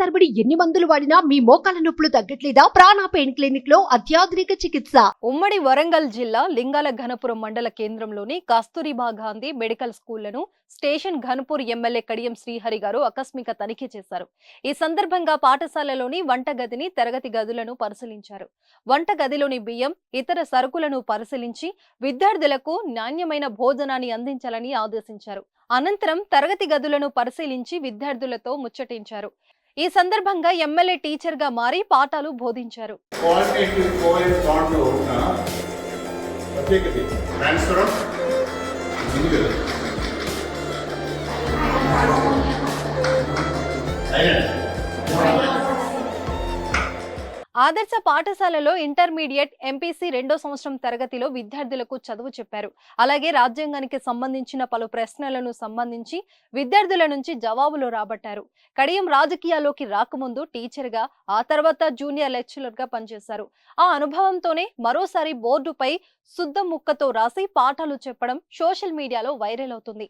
తరబడి ఎన్ని మందులు వాడినా మీ మోకాల నొప్పులు తగ్గట్లేదా? ప్రాణ పెయిన్ క్లినిక్లో అత్యాధునిక చికిత్స. ఉమ్మడి వరంగల్ జిల్లా లింగాల ఘనపురం మండల కేంద్రంలోని కస్తూరిబా గాంధీ మెడికల్ స్కూళ్ళను స్టేషన్ ఘనపూర్ ఎమ్మెల్యే కడియం శ్రీహరి గారు ఆకస్మిక తనిఖీ చేశారు. ఈ సందర్భంగా పాఠశాలలోని వంటగదిని తరగతి గదులను పరిశీలించారు. వంట గదిలోని బియ్యం ఇతర సరుకులను పరిశీలించి విద్యార్థులకు నాణ్యమైన భోజనాన్ని అందించాలని ఆదేశించారు. అనంతరం తరగతి గదులను పరిశీలించి విద్యార్థులతో ముచ్చటించారు. ఈ సందర్భంగా ఎమ్మెల్యే టీచర్గా మారి పాఠాలు బోధించారు. ప్రత్యేకత ఆదర్శ పాఠశాలలో ఇంటర్మీడియట్ ఎంపీసీ రెండో సంవత్సరం తరగతిలో విద్యార్థులకు చదువు చెప్పారు. అలాగే రాజ్యాంగానికి సంబంధించిన పలు ప్రశ్నలను సంబంధించి విద్యార్థుల నుంచి జవాబులు రాబట్టారు. కడియం రాజకీయాల్లోకి రాకముందు టీచర్గా ఆ తర్వాత జూనియర్ లెక్చరర్గా పనిచేశారు. ఆ అనుభవంతోనే మరోసారి బోర్డుపై శుద్ధ ముక్కతో రాసి పాఠాలు చెప్పడం సోషల్ మీడియాలో వైరల్ అవుతుంది.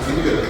ప్రత్యేకత